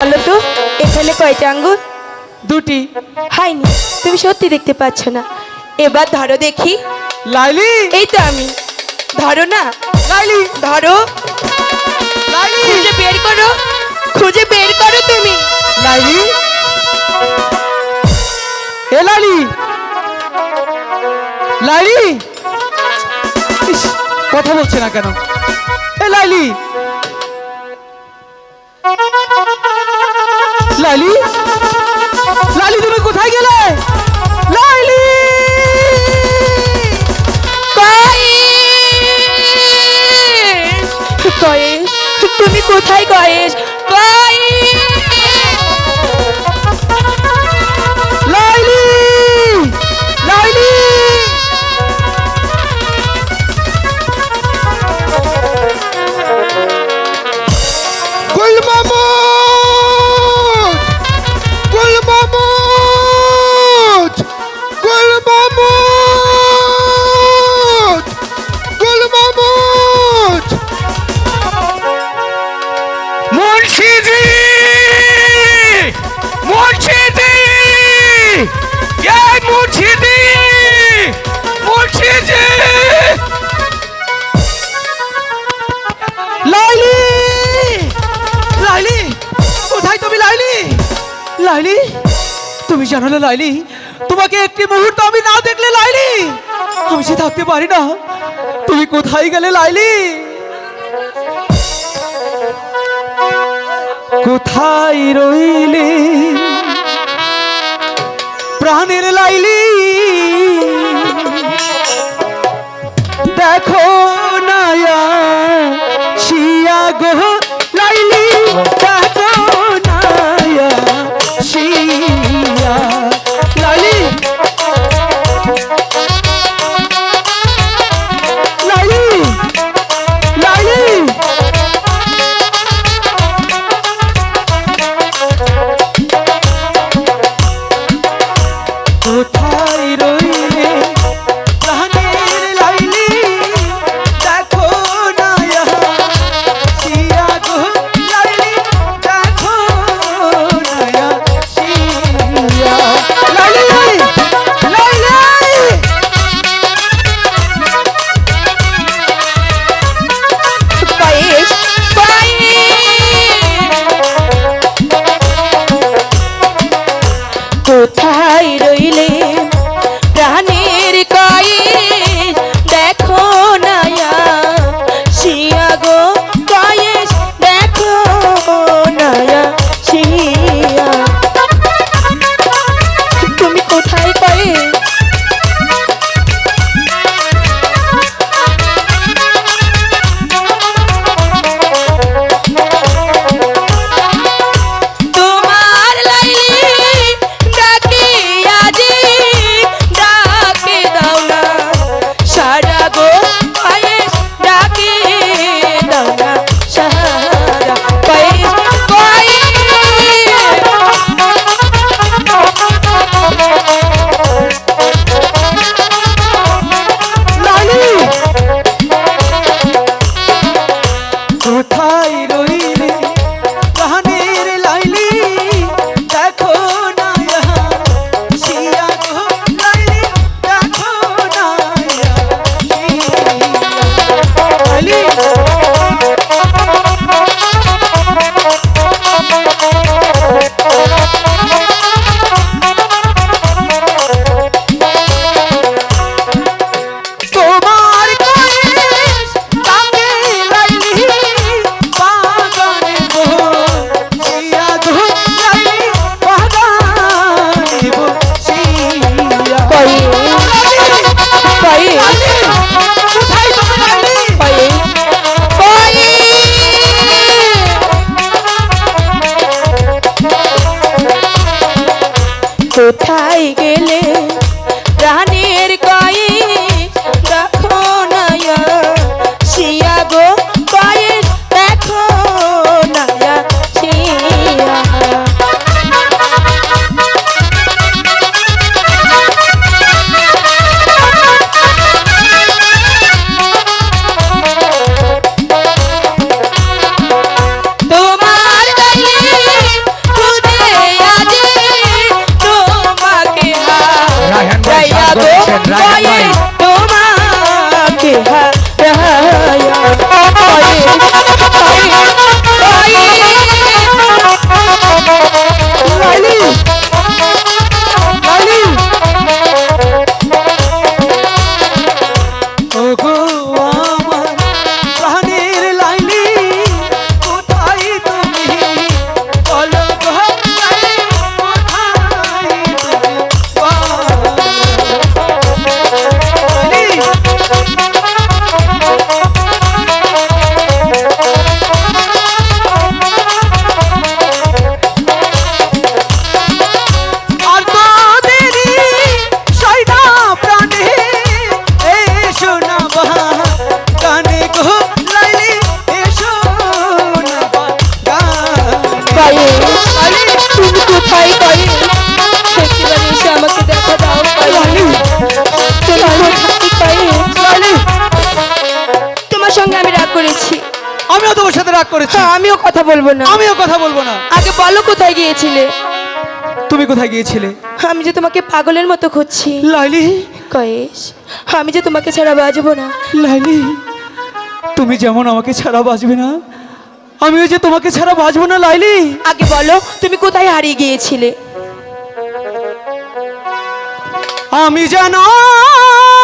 বলো তো এখানে কয়টা আঙ্গুর? দুটি। হয়নি তুমি সত্যি দেখতে পাচ্ছ না। এবার ধরো দেখি। লাইলি! এই তো আমি। ধরো না। লাইলি! ধরো। লাইলি! খুঁজে বের করো। খুঁজে বের করো তুমি। লাইলি! এ লাইলি! লাইলি! ইস, কথা বলছে না কেন? এ লাইলি! লাইলি লালি তুমি কোথায় গেলে? লাইলি! লাইলি, তুমি জানো না লাইলি, তোমাকে একটি মুহূর্ত আমি না দেখলে লাইলি, আমি সে থাকতে পারি না। তুমি কোথায় গেলে লাইলি? কোথায় রইলে? প্রাণের লাইলি। দেখো নায়া, শিয়া গো। কোথায় গেলে? প্রাণের কয়েস আমিও তোমার সাথে রাগ করেছি। হ্যাঁ আমিও কথা বলব না। আমিও কথা বলব না। আগে বলো কোথায় গিয়েছিলে? তুমি কোথায় গিয়েছিলে? আমি যে তোমাকে পাগলের মতো খুঁজছি। লাইলি। কয়েস আমি যে তোমাকে ছাড়া বাজবো না। লাইলি তুমি যেমন আমাকে ছাড়া বাঁচবে না আমিও যে তোমাকে ছাড়া বাঁচবো না লাইলি। আগে বলো তুমি কোথায় হারিয়ে গিয়েছিলে? আমি জানা